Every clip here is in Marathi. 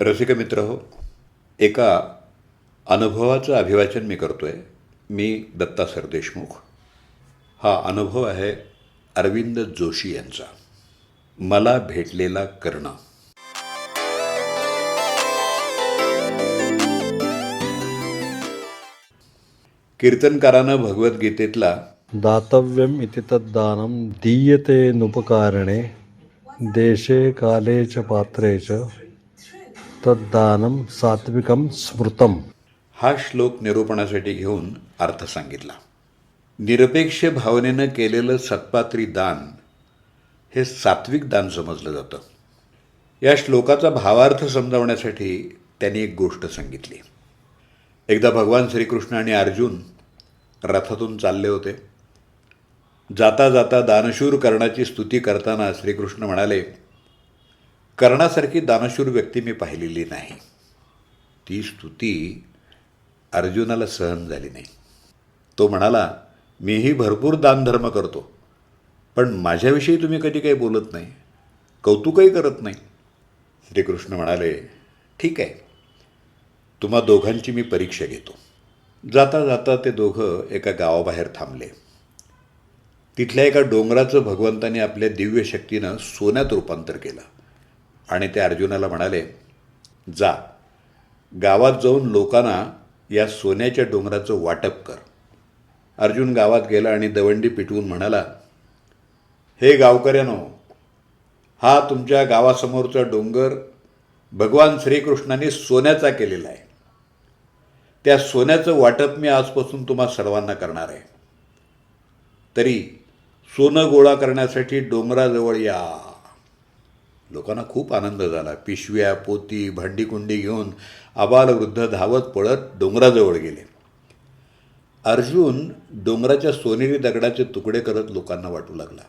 रसिक मित्र हो एका अनुभवाचं अभिवाचन मी करतो आहे मी दत्ता सरदेशमुख. हा अनुभव आहे अरविंद जोशी यांचा. मला भेटलेला कर्ण. कीर्तनकारानं भगवद्गीतेतला दातव्यम इति तद्दानं दीयते नुपकारणे देशे काले च पात्रे च। तद्दानं सात्विकं स्मृतम. हा श्लोक निरूपणासाठी घेऊन अर्थ सांगितला. निरपेक्ष भावनेनं केलेलं सत्पात्री दान हे सात्विक दान समजलं जातं. या श्लोकाचा भावार्थ समजावण्यासाठी त्यांनी एक गोष्ट सांगितली. एकदा भगवान श्रीकृष्ण आणि अर्जुन रथातून चालले होते. जाता जाता दानशूर कर्णाची स्तुती करताना श्रीकृष्ण म्हणाले कर्णासारखी दानशूर व्यक्ती मी पाहिलेली नाही. ती स्तुती अर्जुनाला सहन झाली नाही. तो म्हणाला मीही भरपूर दानधर्म करतो पण माझ्याविषयी तुम्ही कधी काही बोलत नाही कौतुकही करत नाही. श्रीकृष्ण म्हणाले ठीक आहे तुम्हा दोघांची मी परीक्षा घेतो. जाता जाता ते दोघं एका गावाबाहेर थांबले. तिथल्या एका डोंगराचं भगवंताने आपल्या दिव्य शक्तीनं सोन्यात रूपांतर केलं. आणि ते अर्जुनाला म्हणाले जा गावात जाऊन लोकांना या सोन्याच्या डोंगराचं वाटप कर. अर्जुन गावात गेला आणि दवंडी पिटवून म्हणाला हे गावकऱ्यानो हा तुमच्या गावासमोरचा डोंगर भगवान श्रीकृष्णाने सोन्याचा केलेला आहे. त्या सोन्याचं वाटप मी आजपासून तुम्हा सर्वांना करणार आहे. तरी सोनं गोळा करण्यासाठी डोंगराजवळ या. लोकांना खूप आनंद झाला. पिशव्या पोती भांडीकुंडी घेऊन आबालवृद्ध धावत पळत डोंगराजवळ गेले. अर्जुन डोंगराच्या सोनेरी दगडाचे तुकडे करत लोकांना वाटू लागला.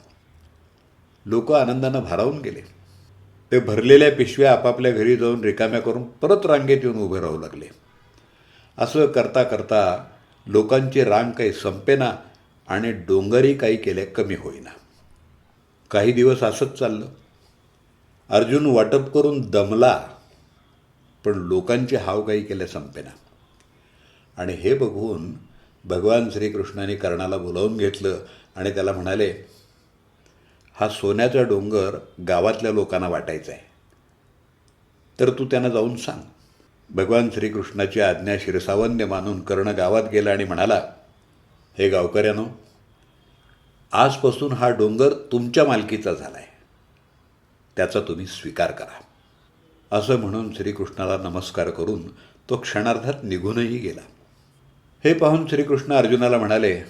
लोक आनंदानं भारावून गेले. ते भरलेल्या पिशव्या आपापल्या घरी जाऊन रिकाम्या करून परत रांगेत येऊन उभे राहू लागले. असं करता करता लोकांची रांग काही संपेना आणि डोंगरही काही केल्या कमी होईना. काही दिवस असंच चाललं. अर्जुन वाटप करून दमला पण लोकांची हाव काही केल्या संपेना. आणि हे बघून भगवान श्रीकृष्णाने कर्णाला बोलावून घेतलं आणि त्याला म्हणाले हा सोन्याचा डोंगर गावातल्या लोकांना वाटायचा आहे. तर तू त्यांना जाऊन सांग. भगवान श्रीकृष्णाची आज्ञा शिरसावन्य मानून कर्ण गावात गेला आणि म्हणाला हे गावकऱ्यानो आजपासून हा डोंगर तुमच्या मालकीचा झाला आहे त्याचा तुम्ही स्वीकार करा. असं म्हणून श्रीकृष्णाला नमस्कार करून तो क्षणार्धात निघूनही गेला. हे पाहून श्रीकृष्ण अर्जुनाला म्हणाले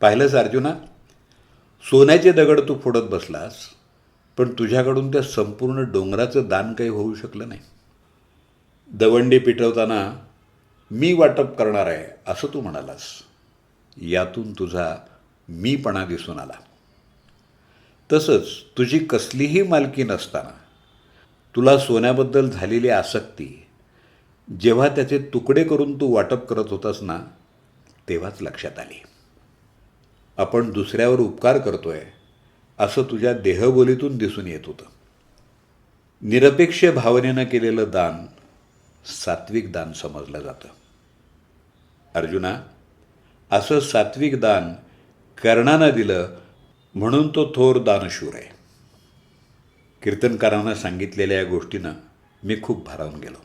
पाहिलंच अर्जुना सोन्याचे दगड तू फोडत बसलास पण तुझ्याकडून त्या संपूर्ण डोंगराचं दान काही होऊ शकलं नाही. दवंडी पिटवताना मी वाटप करणार आहे असं तू म्हणालास. यातून तुझा मीपणा दिसून आला. तसंच तुझी कसलीही मालकी नसताना तुला सोन्याबद्दल झालेली आसक्ती जेव्हा त्याचे तुकडे करून तू वाटप करत होतास ना तेव्हाच लक्षात आली. आपण दुसऱ्यावर उपकार करतोय असं तुझ्या देहबोलीतून दिसून येत होतं. निरपेक्ष भावनेनं केलेलं दान सात्विक दान समजलं जातं. अर्जुना असं सात्विक दान कर्णानं दिलं म्हणून तो थोर दानशूर आहे. कीर्तनकारांना सांगितलेल्या या गोष्टीनं मी खूप भारावून गेलो.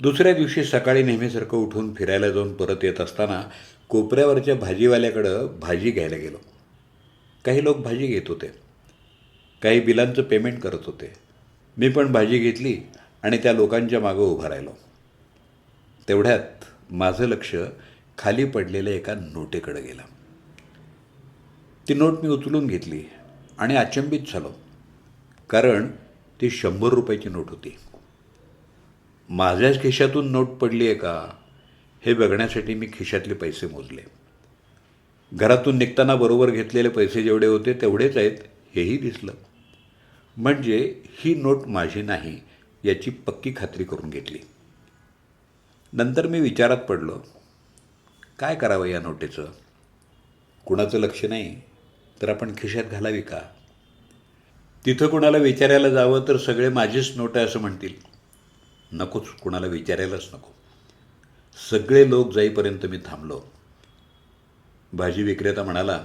दुसऱ्या दिवशी सकाळी नेहमीसारखं उठून फिरायला जाऊन परत येत असताना कोपऱ्यावरच्या भाजीवाल्याकडं भाजी घ्यायला गेलो. काही लोक भाजी घेत होते. काही बिलांचं पेमेंट करत होते. मी पण भाजी घेतली आणि त्या लोकांच्या मागं उभा राहिलो. तेवढ्यात माझं लक्ष खाली पडलेल्या एका नोटेकडे गेलं. ती नोट मी उचलून घेतली आणि अचंबित झालो. कारण ती शंभर रुपयाची नोट होती. माझ्याच खिशातून नोट पडली आहे का? हे बघण्यासाठी मी खिशातले पैसे मोजले. घरातून निघताना बरोबर घेतलेले पैसे जेवढे होते तेवढेच आहेत हेही दिसलं. म्हणजे ही नोट माझी नाही याची पक्की खात्री करून घेतली. नंतर मी विचारात पडलो काय करावं या नोटेचं? कुणाचं लक्ष नाही? तर आपण खिशात घालावी का? तिथं कुणाला विचारायला जावं तर सगळे माझीच नोट आहे असं म्हणतील. नकोच कुणाला विचारायलाच नको. सगळे लोक जाईपर्यंत मी थांबलो. भाजी विक्रेता म्हणाला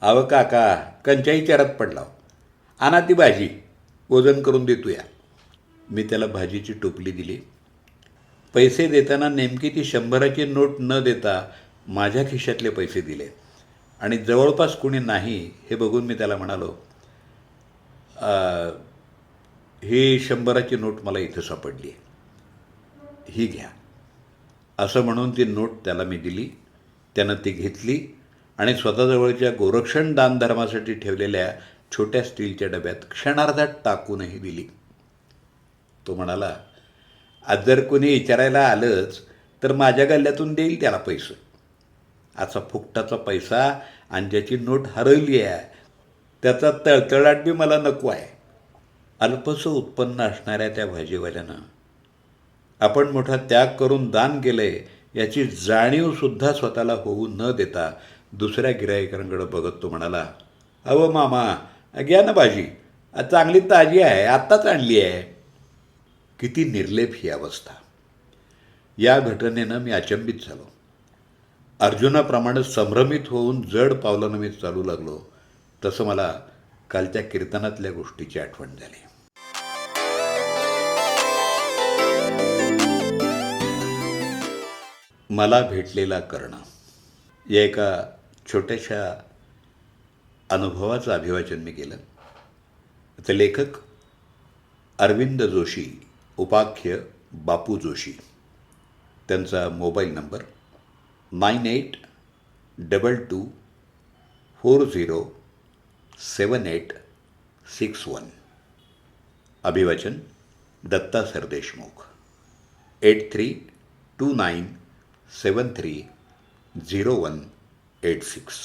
अव काका कंचाई चारात पडला. आणा ती भाजी वजन करून देतो या मी त्याला भाजीची टोपली दिली. पैसे देताना नेमकी ती शंभराची नोट न देता माझ्या खिशातले पैसे दिले. आणि जवळपास कुणी नाही हे बघून मी त्याला म्हणालो ही शंभराची नोट मला इथं सापडली आहे. ही घ्या. असं म्हणून ती नोट त्याला मी दिली त्यानं ती घेतली आणि स्वतःजवळच्या गोरक्षण दानधर्मासाठी ठेवलेल्या छोट्या स्टीलच्या डब्यात क्षणार्धात टाकूनही दिली. तो म्हणाला आज जर कोणी विचारायला आलंच तर माझ्या गल्ल्यातून देईल त्याला पैसे. असा फुकटाचा पैसा आणि ज्याची नोट हरवली आहे त्याचा तळतळाट बी मला नको आहे. अल्पसं उत्पन्न असणाऱ्या त्या भाजीवाल्यानं आपण मोठा त्याग करून दान केलंय याची जाणीवसुद्धा स्वतःला होऊ न देता दुसऱ्या गिराईकांकडे बघत तो म्हणाला अहो मामा घ्या ना भाजी. चांगली ताजी आहे आत्ताच आणली आहे. किती निर्लेप ही अवस्था. या घटनेनं मी अचंबित झालो. अर्जुनाप्रमाणे संभ्रमित होऊन जड पावलानं मी चालू लागलो. तसं मला कालच्या कीर्तनातल्या गोष्टीची आठवण झाली. मला भेटलेला कर्ण. या एका छोट्याशा अनुभवाचं अभिवाचन मी केलं. ते लेखक अरविंद जोशी उपाख्य बापू जोशी. त्यांचा mobile number nine eight double two four zero seven eight six one. अभिवाचन Datta Sardeshmukh eight three two nine seven three zero one eight six.